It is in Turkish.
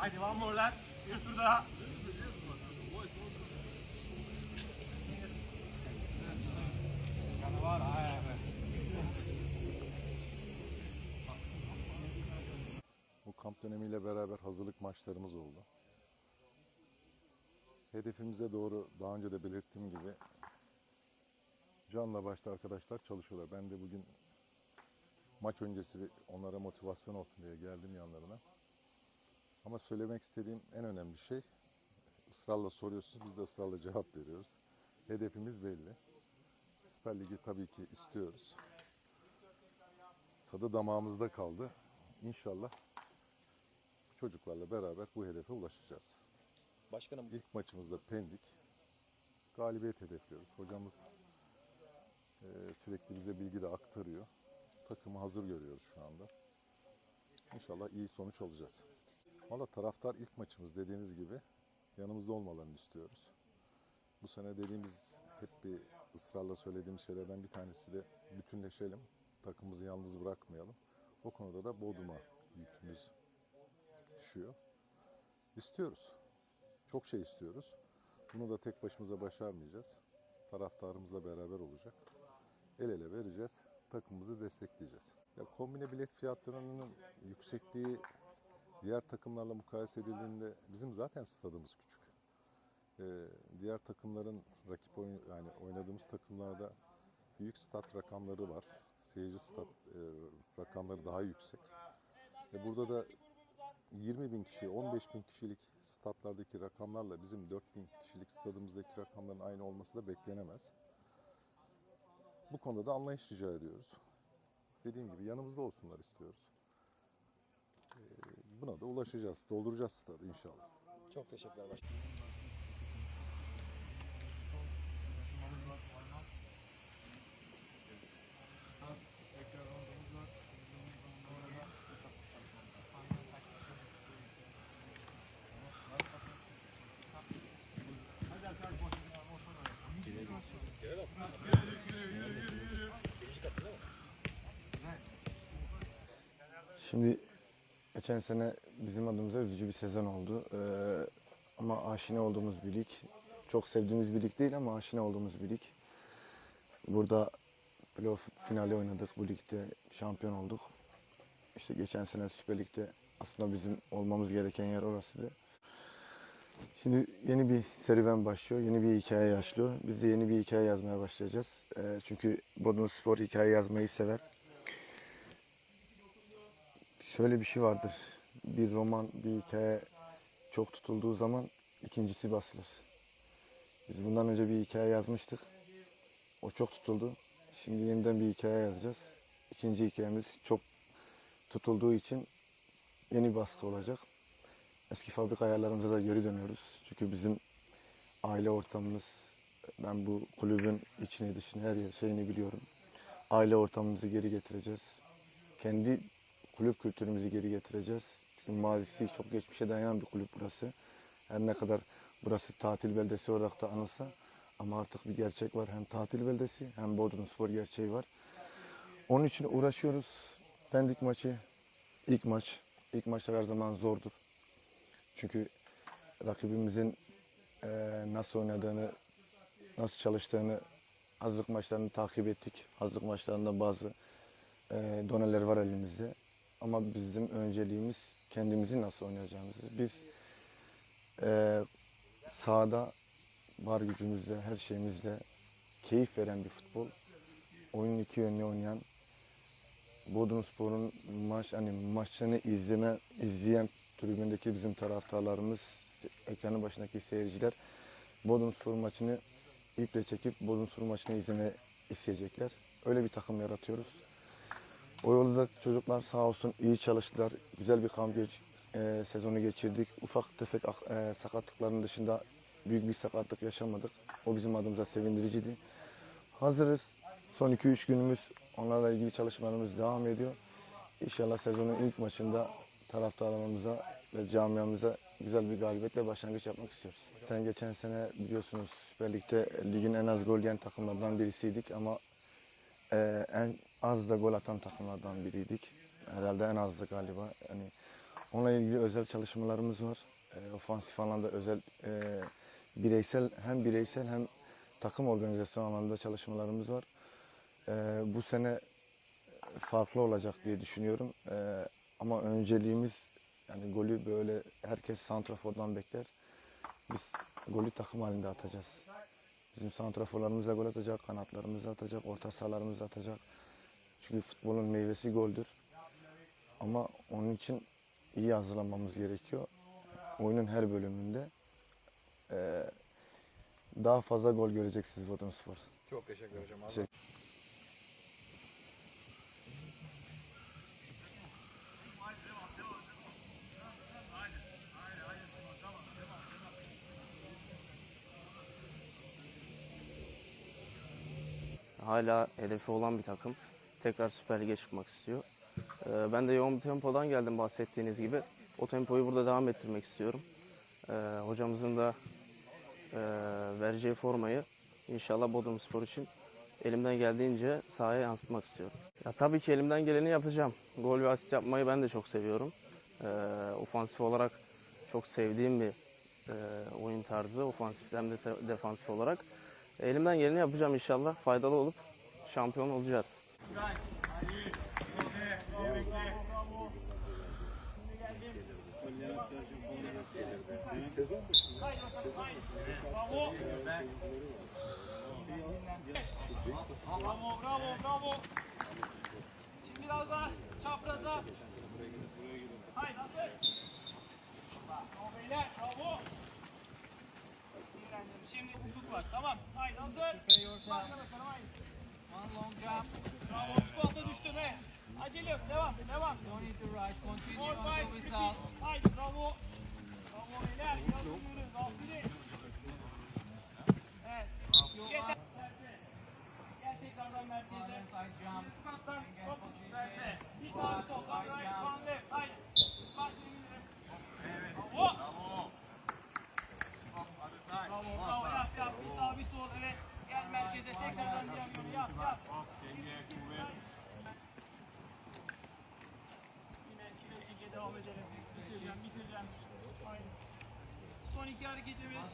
Haydi one more lan. Bir tur daha. Canavar abi. Bu kamp dönemiyle beraber hazırlık maçlarımız oldu. Hedefimize doğru daha önce de belirttiğim gibi canla başta arkadaşlar çalışıyorlar. Ben de bugün maç öncesi onlara motivasyon olsun diye geldim yanlarına. Ama söylemek istediğim en önemli şey ısrarla soruyorsunuz biz de ısrarla cevap veriyoruz. Hedefimiz belli. Süper Lig'i tabii ki istiyoruz. Tadı damağımızda kaldı. İnşallah çocuklarla beraber bu hedefe ulaşacağız. Başkanım İlk maçımızda Pendik. Galibiyet hedefliyoruz. Hocamız e, sürekli bize bilgi de aktarıyor. Takımı hazır görüyoruz şu anda. İnşallah iyi sonuç alacağız. Valla taraftar ilk maçımız dediğiniz gibi yanımızda olmalarını istiyoruz. Bu sene dediğimiz hep bir ısrarla söylediğimiz şeylerden bir tanesi de bütünleşelim. Takımımızı yalnız bırakmayalım. O konuda da Bodrum'a yükümüz düşüyor. İstiyoruz. Çok şey istiyoruz. Bunu da tek başımıza başarmayacağız. Taraftarımızla beraber olacak. El ele vereceğiz. Takımımızı destekleyeceğiz. Ya kombine bilet fiyatlarının yüksekliği diğer takımlarla mukayese edildiğinde bizim zaten stadımız küçük. Ee, diğer takımların rakip oyun yani oynadığımız takımlarda büyük stat rakamları var. Seyirci stat e, rakamları daha yüksek. Ve burada da 20 bin kişi, 15 bin kişilik statlardaki rakamlarla bizim 4 bin kişilik stadımızdaki rakamların aynı olması da beklenemez. Bu konuda da anlayış rica ediyoruz. Dediğim gibi yanımızda olsunlar istiyoruz. Buna da ulaşacağız, dolduracağız stadı inşallah. çok teşekkürler başkanım. Şimdi geçen sene bizim adımıza üzücü bir sezon oldu. Ee, ama aşina olduğumuz bir lig. Çok sevdiğimiz bir lig değil ama aşina olduğumuz bir lig. Burada playoff finali oynadık. Bu ligde şampiyon olduk. İşte geçen sene Süper Lig'de aslında bizim olmamız gereken yer orasıydı. Şimdi yeni bir serüven başlıyor, yeni bir hikaye yaşlıyor. Biz de yeni bir hikaye yazmaya başlayacağız. Ee, çünkü Bodrum Spor hikaye yazmayı sever şöyle bir şey vardır. Bir roman, bir hikaye çok tutulduğu zaman ikincisi basılır. Biz bundan önce bir hikaye yazmıştık. O çok tutuldu. Şimdi yeniden bir hikaye yazacağız. İkinci hikayemiz çok tutulduğu için yeni baskı olacak. Eski fabrika ayarlarımıza da geri dönüyoruz. Çünkü bizim aile ortamımız, ben bu kulübün içini dışını her şeyini biliyorum. Aile ortamımızı geri getireceğiz. Kendi kulüp kültürümüzü geri getireceğiz. Çünkü mazisi çok geçmişe dayanan bir kulüp burası. Her ne kadar burası tatil beldesi olarak da anılsa ama artık bir gerçek var. Hem tatil beldesi hem Bodrum Spor gerçeği var. Onun için uğraşıyoruz. Pendik maçı ilk maç. İlk maçlar her zaman zordur. Çünkü rakibimizin eee, nasıl oynadığını, nasıl çalıştığını hazırlık maçlarını takip ettik. Hazırlık maçlarında bazı eee doneler var elimizde. Ama bizim önceliğimiz kendimizi nasıl oynayacağımızı. Biz eee sahada var gücümüzle, her şeyimizle keyif veren bir futbol. Oyunun iki yönlü oynayan Bodrumspor'un maç hani maçını izleme izleyen tribündeki bizim taraftarlarımız, ekranın başındaki seyirciler Bodrumspor maçını iple çekip Bodrumspor maçını izleme isteyecekler. Öyle bir takım yaratıyoruz. O yolda çocuklar sağ olsun iyi çalıştılar. Güzel bir kamp geç, e, sezonu geçirdik. Ufak tefek e, sakatlıkların dışında büyük bir sakatlık yaşamadık. O bizim adımıza sevindiriciydi. Hazırız. Son 2-3 günümüz onlarla ilgili çalışmalarımız devam ediyor. İnşallah sezonun ilk maçında taraftarlarımıza ve camiamıza güzel bir galibiyetle başlangıç yapmak istiyoruz. Zaten geçen sene biliyorsunuz Süper Lig'de ligin en az gol yiyen takımlardan birisiydik ama e, en az da gol atan takımlardan biriydik. Herhalde en azdı galiba. Yani Onunla ilgili özel çalışmalarımız var. E, ofansif alanda özel e, bireysel hem bireysel hem takım organizasyon alanında çalışmalarımız var. E, bu sene farklı olacak diye düşünüyorum. E, ama önceliğimiz yani golü böyle herkes santrafordan bekler. Biz golü takım halinde atacağız. Bizim santraforlarımız gol atacak, kanatlarımız atacak, orta sahalarımız atacak. Çünkü futbolun meyvesi goldür. Ama onun için iyi hazırlanmamız gerekiyor. Oyunun her bölümünde eee, daha fazla gol göreceksiniz Bodrumspor. Çok teşekkür hocam. Teşekkür- Hala hedefi olan bir takım. Tekrar Süper Lig'e çıkmak istiyor. Ee, Ben de yoğun bir tempodan geldim bahsettiğiniz gibi. O tempoyu burada devam ettirmek istiyorum. Ee, Hocamızın da e, vereceği formayı inşallah Bodrumspor için elimden geldiğince sahaya yansıtmak istiyorum. Ya tabii ki elimden geleni yapacağım. Gol ve asist yapmayı ben de çok seviyorum. Ee, ofansif olarak çok sevdiğim bir e, oyun tarzı. Ofansif hem de defansif olarak. Elimden geleni yapacağım inşallah. Faydalı olup şampiyon olacağız. Bravo, bravo, bravo. Şimdi biraz daha çapraza. Haydi hazır. Bravo beyler, bravo. Şimdi hukuk var. Tamam. Haydi hazır. Bakla bakalım haydi. Long jump. Bravo. Squat'a düştü be. Acele yok. Devam. Devam. Don't need to rush. Continue on the whistle. Haydi bravo. Bravo. Biraz yürüyoruz. Aferin. Evet. Yeter. Gel tekrardan merkeze. Squat'tan topu verse. Bir sağ bir sol. Right, one left. Haydi. Başlayın gidelim. Bravo. Bravo, bravo. Yap, yap. Bir sağ, bir sol. Evet. Gel merkeze. Tekrardan diğer yolu yap, yap. Yine çeke devam edelim. Bitireceğim, bitireceğim. Aynen. Son iki hareketimiz.